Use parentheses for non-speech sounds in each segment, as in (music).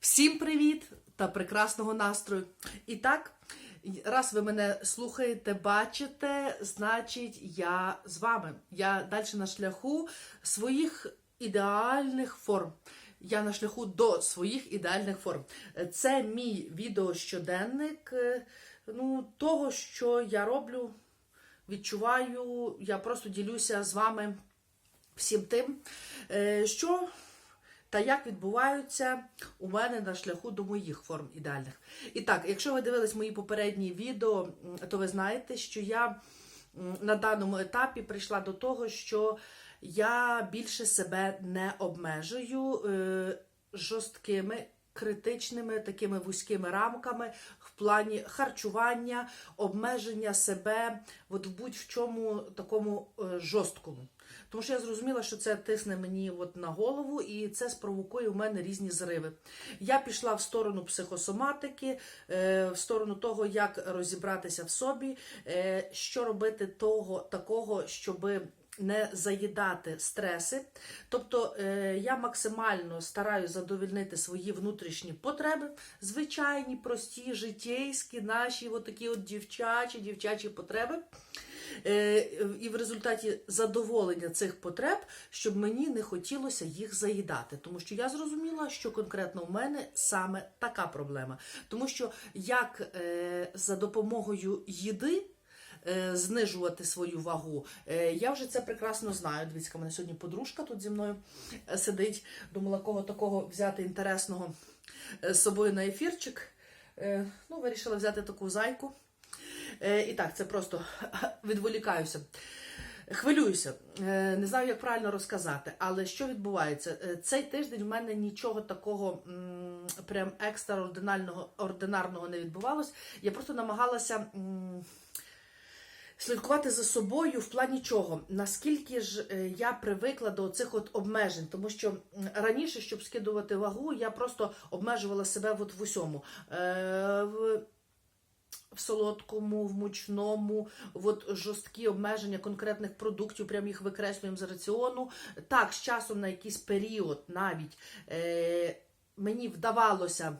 Всім привіт та прекрасного настрою. І так, раз ви мене слухаєте, бачите, значить, я з вами. Я далі на шляху своїх ідеальних форм. Я на шляху до своїх ідеальних форм. Це мій відеощоденник е, ну, того, що я роблю, відчуваю. Я просто ділюся з вами всім тим, е, що та як відбуваються у мене на шляху до моїх форм ідеальних. І так, якщо ви дивились мої попередні відео, то ви знаєте, що я на даному етапі прийшла до того, що я більше себе не обмежую е, жорсткими. Критичними такими вузькими рамками плані харчування, обмеження себе от в будь-в чому такому е, жорсткому. Тому що я зрозуміла, що це тисне мені от на голову, і це спровокує в мене різні зриви. Я пішла в сторону психосоматики, е, в сторону того, як розібратися в собі, е, що робити того такого, щоби не заїдати стреси. Тобто е, я максимально стараюся задовольнити свої внутрішні потреби, звичайні, прості, житейські, наші такі от дівчачі, дівчачі потреби. Е, І в результаті задоволення цих потреб, щоб мені не хотілося їх заїдати. Тому що я зрозуміла, що конкретно в мене саме така проблема. Тому що як е, за допомогою їди знижувати свою вагу. Е, Я вже це прекрасно знаю. Дивіться, мене сьогодні подружка тут зі мною е, сидить. Думала, кого такого взяти інтересного е, з собою на ефірчик. Е, Ну, вирішила взяти таку зайку. Е, І так, це просто (laughs) відволікаюся. Хвилююся, Е, не знаю, як правильно розказати, але що відбувається? Е, Цей тиждень в мене нічого такого прям екстраординарного ординарного не відбувалось. Я просто намагалася. Слідкувати за собою в плані чого? Наскільки ж е, я привикла до цих от обмежень, тому що раніше, щоб скидувати вагу, я просто обмежувала себе от в усьому. Е, в, в солодкому, в мучному, от жорсткі обмеження конкретних продуктів, прям їх викреслюємо з раціону. Так, з часом на якийсь період навіть е, мені вдавалося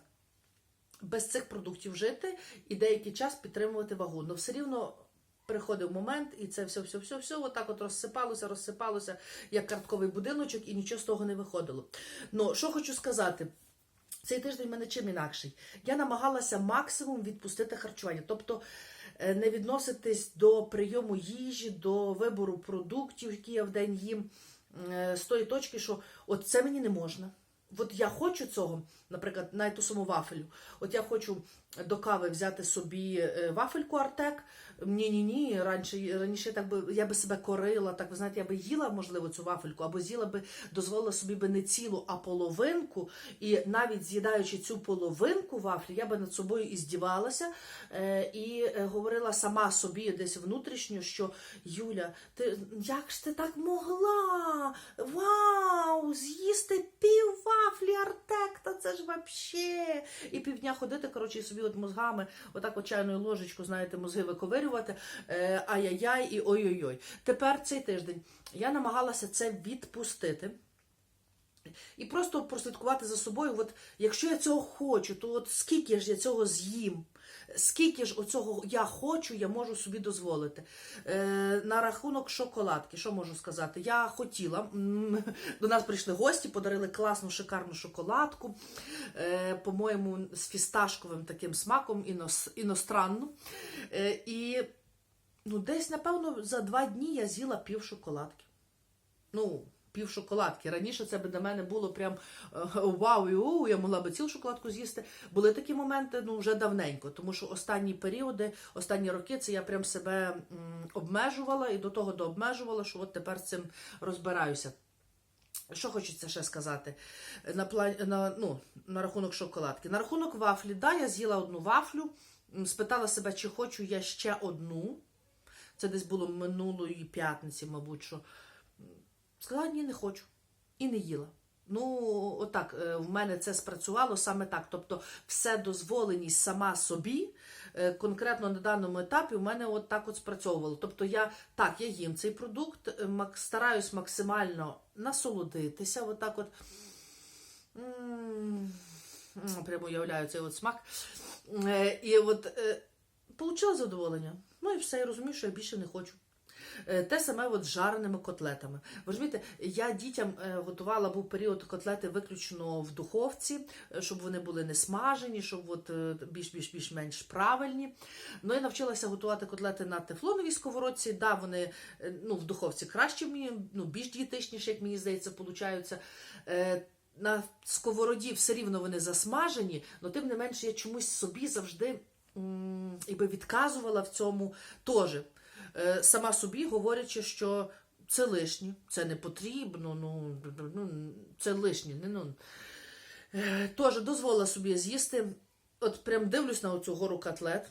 без цих продуктів жити і деякий час підтримувати вагу. Но все рівно приходив момент, і це все, все, все, все, отак от розсипалося, розсипалося, як картковий будиночок, і нічого з того не виходило. Ну, що хочу сказати. Цей тиждень в мене чим інакший. Я намагалася максимум відпустити харчування, тобто е, не відноситись до прийому їжі, до вибору продуктів, які я в день їм, е, з тої точки, що от це мені не можна. От я хочу цього, наприклад, навіть ту саму вафелю. От я хочу до кави взяти собі е, вафельку Артек. Ні, ні, ні. Раніше раніше так би я би себе корила. Так ви знаєте, я би їла можливо цю вафельку, або з'їла би, дозволила собі би не цілу, а половинку. І навіть з'їдаючи цю половинку вафлі, я би над собою і здівалася е, і е, говорила сама собі десь внутрішньо, що Юля, ти як ж ти так могла? Вау! З'їсти пів вафлі Артек, та це ж вообще. І півдня ходити, коротше, собі от мозгами, отак от чайною ложечку, знаєте, мозги виковирювати. Е, ай-яй-яй і ой-ой-ой. Тепер цей тиждень я намагалася це відпустити. І просто прослідкувати за собою. От якщо я цього хочу, то от скільки ж я цього з'їм? Скільки ж оцього я хочу, я можу собі дозволити. Е, на рахунок шоколадки, що можу сказати? Я хотіла. До нас прийшли гості, подарили класну шикарну шоколадку, е, по-моєму, з фісташковим таким смаком, інос, іностранну. Е, і ну, десь, напевно, за два дні я з'їла пів шоколадки. Ну, пів шоколадки. Раніше це би для мене було прям е, вау, і у, я могла би цілу шоколадку з'їсти. Були такі моменти ну, вже давненько, тому що останні періоди, останні роки це я прям себе обмежувала і до того дообмежувала, що от тепер з цим розбираюся. Що хочеться ще сказати на, план, на, ну, на рахунок шоколадки? На рахунок вафлі, да, я з'їла одну вафлю, спитала себе, чи хочу я ще одну. Це десь було минулої п'ятниці, мабуть, що Сказала, ні, не хочу. І не їла. Ну, отак, е, в мене це спрацювало саме так. Тобто, все дозволеність сама собі, е, конкретно на даному етапі, в мене от так от спрацьовувало. Тобто, я так, я їм цей продукт, е, стараюсь максимально насолодитися. Отак от. Прямо уявляю цей от смак. І от получила задоволення. Ну і все, я розумію, що я більше не хочу. Е, Те саме от з жареними котлетами. Ви розумієте, я дітям е, готувала був період котлети виключно в духовці, е, щоб вони були не смажені, щоб от е, більш більш більш менш правильні. Ну я навчилася готувати котлети на тефлоновій сковородці. Да, вони ну, в духовці краще мені, ну більш дієтичніше, як мені здається, получаються. На сковороді все рівно вони засмажені, але тим не менше я чомусь собі завжди м, відказувала в цьому теж. Е, Сама собі говорячи, що це лишнє, це не потрібно, ну, ну це лишнє. Ну. Е, Теж дозволила собі з'їсти. От прям дивлюсь на оцю гору котлет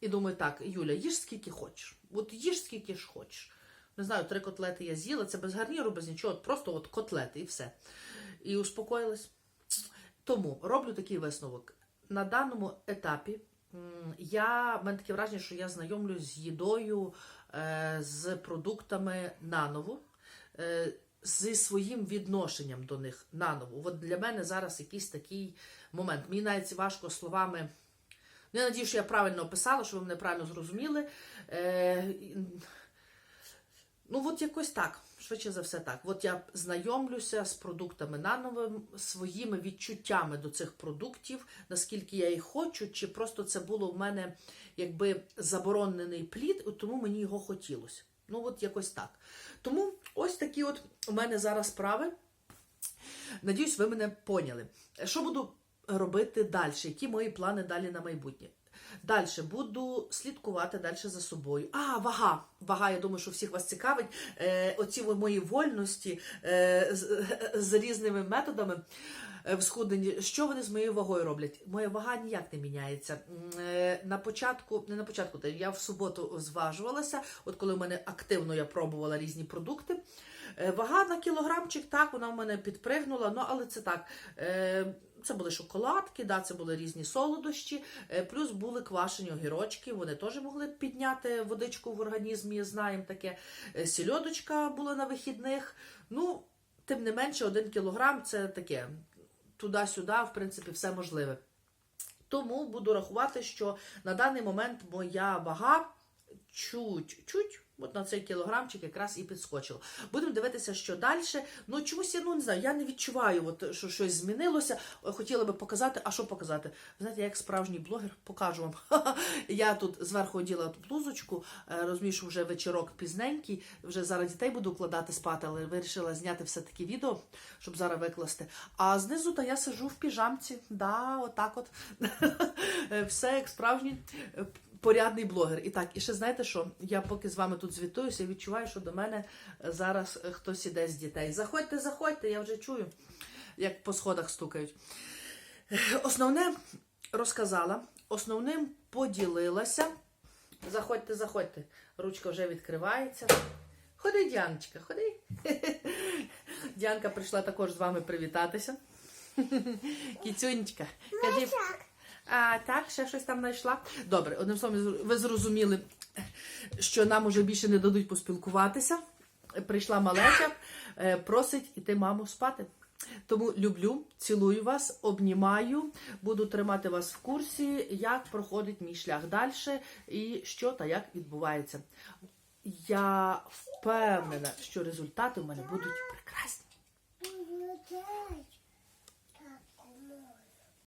і думаю, так, Юля, їж скільки хочеш. От їж скільки ж хочеш. Не знаю, три котлети я з'їла, це без гарніру, без нічого, просто от котлети і все. І успокоїлась. Тому роблю такий висновок. На даному етапі я, в мене таке враження, що я знайомлюсь з їдою, з продуктами наново, е, зі своїм відношенням до них наново. От для мене зараз якийсь такий момент. Мені навіть важко словами. Ну, Я надію, що я правильно описала, що ви мене правильно зрозуміли. Е, Ну, от якось так, швидше за все так. От я знайомлюся з продуктами наново, своїми відчуттями до цих продуктів, наскільки я їх хочу, чи просто це було в мене якби заборонений плід, тому мені його хотілося. Ну, от якось так. Тому ось такі от у мене зараз справи. Надіюсь, ви мене поняли. Що буду робити далі? Які мої плани далі на майбутнє? Далі буду слідкувати далі за собою. А, вага. Вага, я думаю, що всіх вас цікавить. Е, оці мої вольності е, з, з різними методами е, в схудненні. Що вони з моєю вагою роблять? Моя вага ніяк не міняється. Е, На початку, не на початку, я в суботу зважувалася, от коли в мене активно я пробувала різні продукти. Е, Вага на кілограмчик, так, вона в мене підпригнула, ну але це так. Е, Це були шоколадки, да, це були різні солодощі, е, плюс були квашені огірочки, вони теж могли підняти водичку в організмі, знаємо таке. Е, Сільодочка була на вихідних. Ну, тим не менше, один кілограм це таке. Туди-сюди, в принципі, все можливе. Тому буду рахувати, що на даний момент моя вага чуть-чуть, от на цей кілограмчик якраз і підскочила. Будемо дивитися, що далі. Ну, чомусь я ну не знаю, я не відчуваю, от, що щось змінилося. Хотіла би показати, а що показати? Знаєте, я як справжній блогер покажу вам. (laughs) Я тут зверху оділа ту блузочку, е, розумію, що вже вечірок пізненький, вже зараз дітей буду вкладати спати, але вирішила зняти все-таки відео, щоб зараз викласти. А знизу та я сижу в піжамці. Да, отак от. (laughs) Е, Все як справжній е, порядний блогер. І так, і ще знаєте що? Я поки з вами тут звітуюся, відчуваю, що до мене е, зараз е, хтось іде з дітей. Заходьте, заходьте, я вже чую, як по сходах стукають. Основне розказала, основним поділилася. Заходьте, заходьте. Ручка вже відкривається. Ходи, Діаночка, ходи. (laughs) Діанка прийшла також з вами привітатися. (laughs) Кіцюнечка, кажи. А, так, ще щось там знайшла. Добре, одним словом, ви зрозуміли, що нам уже більше не дадуть поспілкуватися. Прийшла малеча, е, просить іти маму спати. Тому люблю, цілую вас, обнімаю, буду тримати вас в курсі, як проходить мій шлях далі і що та як відбувається. Я впевнена, що результати в мене будуть прекрасні.